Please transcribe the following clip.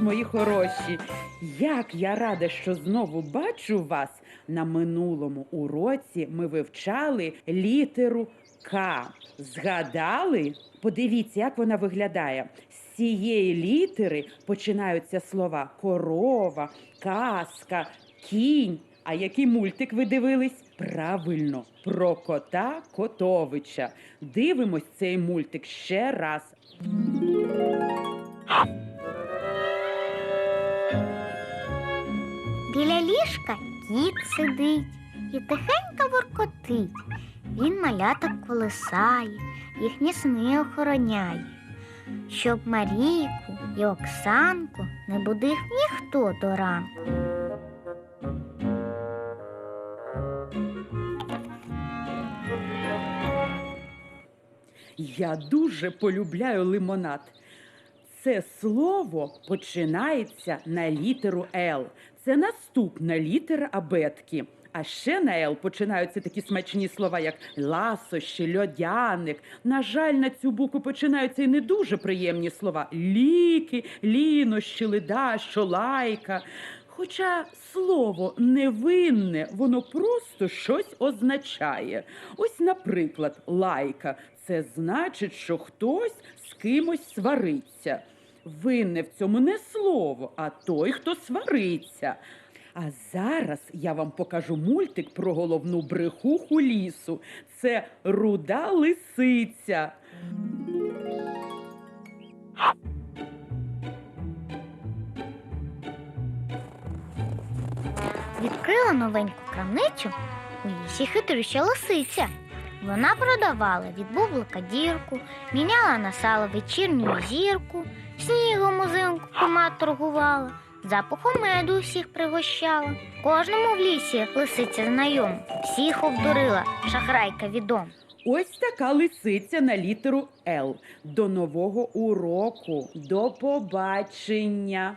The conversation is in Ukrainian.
мої хороші. Як я рада, що знову бачу вас. На минулому уроці ми вивчали літеру К. Згадали? Подивіться, як вона виглядає. З цієї літери починаються слова корова, казка, кінь. А який мультик ви дивились? Правильно, про кота Котовича. Дивимось цей мультик ще раз. Біля ліжка кіт сидить і тихенько воркотить. Він маляток колисає, їхні сни охороняє. Щоб Марійку і Оксанку не будив ніхто до ранку. Я дуже полюбляю лимонад. Це слово починається на літеру Л. Це наступна літера абетки. А ще на Л починаються такі смачні слова, як ласощі, льодяник. На жаль, на цю букву починаються і не дуже приємні слова: ліки, лінощі, ледащо, лайка. Хоча слово невинне, воно просто щось означає. Ось, наприклад, лайка це значить, що хтось з кимось свариться. Винне в цьому не слово, а той, хто свариться. А зараз я вам покажу мультик про головну брехуху лісу. Це руда лисиця. Відкрила новеньку крамницю у лісі хитрюща лисиця. Вона продавала від бублика дірку, міняла на сало вечірню зірку, снігом узимку кума торгувала, запахом меду всіх пригощала. Кожному в лісі лисиця знайом, всіх обдурила, шахрайка відом. Ось така лисиця на літеру Л. До нового уроку. До побачення.